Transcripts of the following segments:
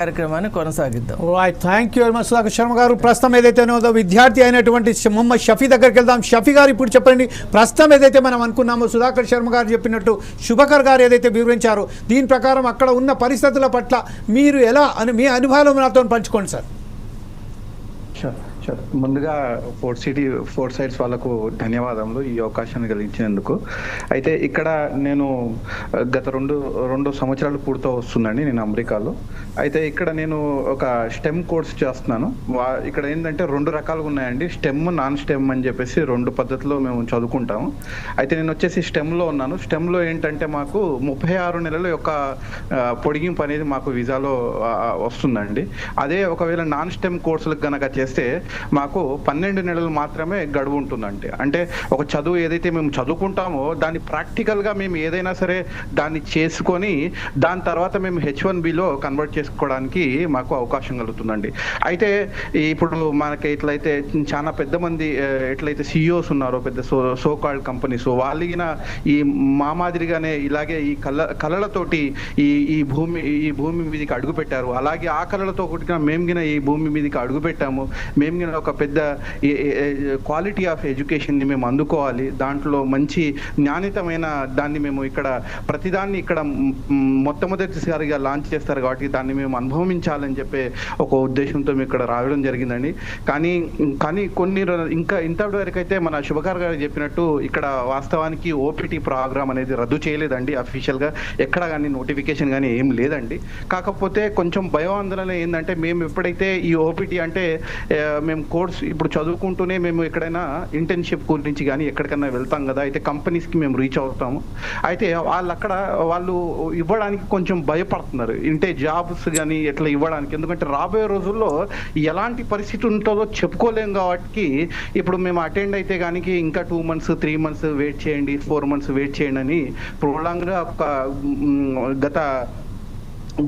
కార్యక్రమాన్ని కొనసాగిద్దాం. Thank you very much Sudhakar Sharma garu. ప్రస్తుతం ఏదైతే విద్యార్థి అయినటువంటి మొహమ్మద్ షఫీ దగ్గరికి వెళ్దాం. షఫీ గారు ఇప్పుడు చెప్పండి. ప్రస్తుతం ఏదైతే మనం అనుకున్నామో సుధాకర్ శర్మ గారు చెప్పినట్టు శుభకర్ గారు ఏదైతే వివరించారో దీని ప్రకారం అక్కడ ఉన్న పరిస్థితుల పట్ల మీరు ఎలా అని మీ అనుభవాలు నాతో పంచుకోండి సార్. ముందుగా ఫోర్ సిటీ ఫోర్ సైడ్స్ వాళ్ళకు ధన్యవాదములు ఈ అవకాశాన్ని కలిగించినందుకు. అయితే ఇక్కడ నేను గత రెండు రెండు సంవత్సరాలు పూర్తి వస్తుందండి నేను అమెరికాలో. అయితే ఇక్కడ నేను ఒక స్టెమ్ కోర్స్ చేస్తున్నాను. వా- ఇక్కడ ఏంటంటే రెండు రకాలుగా ఉన్నాయండి. స్టెమ్ నాన్ స్టెమ్ అని చెప్పేసి రెండు పద్ధతిలో మేము చదువుకుంటాము. అయితే నేను వచ్చేసి స్టెమ్లో ఉన్నాను. స్టెమ్లో ఏంటంటే మాకు ముప్పై ఆరు నెలల యొక్క పొడిగింపు అనేది మాకు వీసాలో వస్తుందండి. అదే ఒకవేళ నాన్ స్టెమ్ కోర్సులకు గనక చేస్తే మాకు పన్నెండు నెలలు మాత్రమే గడువు ఉంటుందండి అంటే ఒక చదువు ఏదైతే మేము చదువుకుంటామో దాన్ని ప్రాక్టికల్గా మేము ఏదైనా సరే దాన్ని చేసుకొని దాని తర్వాత మేము హెచ్ వన్ బిలో కన్వర్ట్ చేసుకోవడానికి మాకు అవకాశం కలుగుతుందండి. అయితే ఇప్పుడు మనకి ఎట్లయితే చాలా పెద్ద మంది ఎట్లయితే సిఇఓస్ ఉన్నారో పెద్ద సో సో కాల్డ్ కంపెనీస్ వాళ్ళగిన ఈ మా మాదిరిగానే ఇలాగే ఈ కళ కళలతోటి ఈ ఈ భూమి ఈ భూమి మీదకి అడుగు పెట్టారు అలాగే ఆ కళలతో కొట్టిన మేము గిన ఈ భూమి మీదకి అడుగు పెట్టాము మేము గిన ఒక పెద్ద క్వాలిటీ ఆఫ్ ఎడ్యుకేషన్ని మేము అందుకోవాలి. దాంట్లో మంచి జ్ఞానితమైన దాన్ని మేము ఇక్కడ ప్రతిదాన్ని ఇక్కడ మొట్టమొదటిసారిగా లాంచ్ చేస్తారు కాబట్టి దాన్ని మేము అనుభవించాలని చెప్పే ఒక ఉద్దేశంతో మేము ఇక్కడ రావడం జరిగిందండి. కానీ కానీ కొన్ని ఇంకా ఇంతవరకైతే మన శుభకర్ గారు చెప్పినట్టు ఇక్కడ వాస్తవానికి ఓపీటీ ప్రోగ్రామ్ అనేది రద్దు చేయలేదండి అఫీషియల్గా. ఎక్కడ కానీ నోటిఫికేషన్ కానీ ఏం లేదండి. కాకపోతే కొంచెం భయం ఆందోళన ఏంటంటే మేము ఎప్పుడైతే ఈ ఓపీటీ అంటే మేము కోర్స్ ఇప్పుడు చదువుకుంటూనే మేము ఎక్కడైనా ఇంటర్న్షిప్ గురించి కానీ ఎక్కడికైనా వెళ్తాం కదా అయితే కంపెనీస్కి మేము రీచ్ అవుతాము. అయితే వాళ్ళు అక్కడ వాళ్ళు ఇవ్వడానికి కొంచెం భయపడుతున్నారు. అంటే జాబ్స్ కానీ ఎట్లా ఇవ్వడానికి. ఎందుకంటే రాబోయే రోజుల్లో ఎలాంటి పరిస్థితి ఉంటుందో చెప్పుకోలేం కాబట్టి ఇప్పుడు మేము అటెండ్ అయితే కానీ ఇంకా two months three months wait చేయండి ఫోర్ మంత్స్ వెయిట్ చేయండి అని ప్రొలాంగ్గా ఒక గత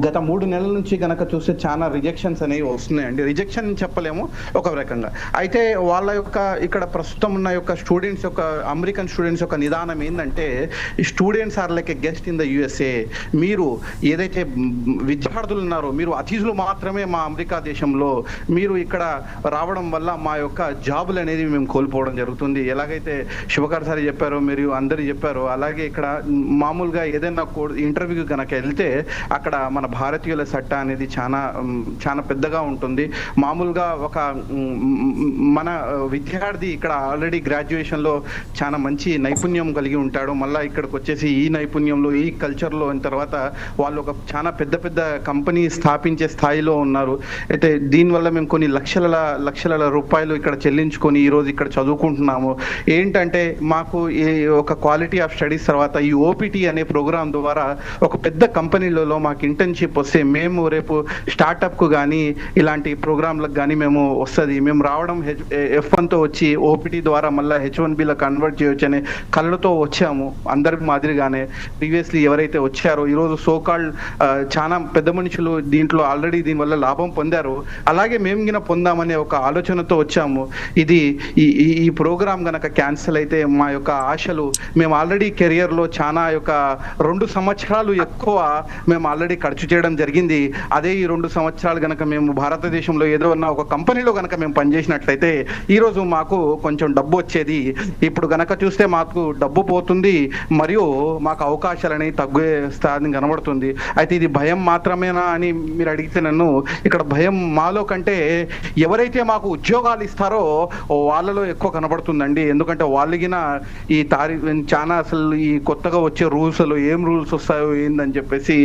గత మూడు నెలల నుంచి గనక చూస్తే చాలా రిజెక్షన్స్ అనేవి వస్తున్నాయండి. రిజెక్షన్ చెప్పలేము ఒక రకంగా. అయితే వాళ్ళ యొక్క ఇక్కడ ప్రస్తుతం ఉన్న యొక్క స్టూడెంట్స్ యొక్క అమెరికన్ స్టూడెంట్స్ యొక్క నిదానం ఏంటంటే students are like a guest in the USA. మీరు ఏదైతే విద్యార్థులు ఉన్నారో మీరు అతిథులు మాత్రమే మా అమెరికా దేశంలో మీరు ఇక్కడ రావడం వల్ల మా యొక్క జాబులు అనేది మేము కోల్పోవడం జరుగుతుంది. ఎలాగైతే శుభకర్ సార్ చెప్పారో మీరు అందరు చెప్పారో అలాగే ఇక్కడ మామూలుగా ఏదైనా ఇంటర్వ్యూ కనుక వెళ్తే అక్కడ మన భారతీయుల చట్ట అనేది చాలా చాలా పెద్దగా ఉంటుంది. మామూలుగా ఒక మన విద్యార్థి ఇక్కడ ఆల్రెడీ గ్రాడ్యుయేషన్లో చాలా మంచి నైపుణ్యం కలిగి ఉంటాడు. మళ్ళీ ఇక్కడికి వచ్చేసి ఈ నైపుణ్యంలో ఈ కల్చర్లో అయిన తర్వాత వాళ్ళు ఒక చాలా పెద్ద పెద్ద కంపెనీ స్థాపించే స్థాయిలో ఉన్నారు. అయితే దీనివల్ల మేము కొన్ని లక్షల లక్షల రూపాయలు ఇక్కడ చెల్లించుకొని ఈరోజు ఇక్కడ చదువుకుంటున్నాము. ఏంటంటే మాకు ఈ ఒక క్వాలిటీ ఆఫ్ స్టడీస్ తర్వాత ఈ ఓపీటీ అనే ప్రోగ్రాం ద్వారా ఒక పెద్ద కంపెనీలలో మాకు ఇంటర్న్షిప్ వస్తే మేము రేపు స్టార్టప్కు కానీ ఇలాంటి ప్రోగ్రాంలకు కానీ మేము వస్తుంది. మేము రావడం హెచ్ ఎఫ్ వన్తో వచ్చి ఓపీటీ ద్వారా మళ్ళీ హెచ్ వన్ బిలో కన్వర్ట్ చేయొచ్చు అనే కళ్ళతో వచ్చాము అందరికి మాదిరిగానే. ప్రీవియస్లీ ఎవరైతే వచ్చారో ఈరోజు సోకాల్డ్ చాలా పెద్ద మనుషులు దీంట్లో ఆల్రెడీ దీనివల్ల లాభం పొందారు. అలాగే మేము గిన పొందామనే ఒక ఆలోచనతో వచ్చాము. ఇది ఈ ఈ- ప్రోగ్రాం గనక క్యాన్సిల్ అయితే మా యొక్క ఆశలు మేము ఆల్రెడీ కెరియర్లో చాలా యొక్క రెండు సంవత్సరాలు ఎక్కువ మేము ఆల్రెడీ ఖర్చు చేయడం జరిగింది. అదే ఈ రెండు సంవత్సరాలు గనక మేము భారతదేశంలో ఏదో ఉన్న ఒక కంపెనీలో గనక మేము పనిచేసినట్లయితే ఈరోజు మాకు కొంచెం డబ్బు వచ్చేది. ఇప్పుడు గనక చూస్తే మాకు డబ్బు పోతుంది మరియు మాకు అవకాశాలు అనేవి తగ్గే స్థాయి కనబడుతుంది. అయితే ఇది భయం మాత్రమేనా అని మీరు అడిగితే నన్ను ఇక్కడ భయం మాలో కంటే ఎవరైతే మాకు ఉద్యోగాలు ఇస్తారో వాళ్ళలో ఎక్కువ కనబడుతుందండి. ఎందుకంటే వాళ్ళకిన ఈ తారీ చాలా అసలు ఈ కొత్తగా వచ్చే రూల్స్లో ఏం రూల్స్ వస్తాయో ఏందని చెప్పేసి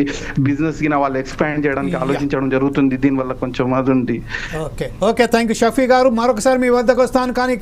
బిజినెస్ గిన వాళ్ళు ఎక్స్పాండ్ చేయడానికి. ఆలోచించడం జరుగుతుంది. దీనివల్ల కొంచెం అది ఉంది. Okay okay thank you Shafi garu మరొకసారి మీ వద్దకు వస్తాను కానీ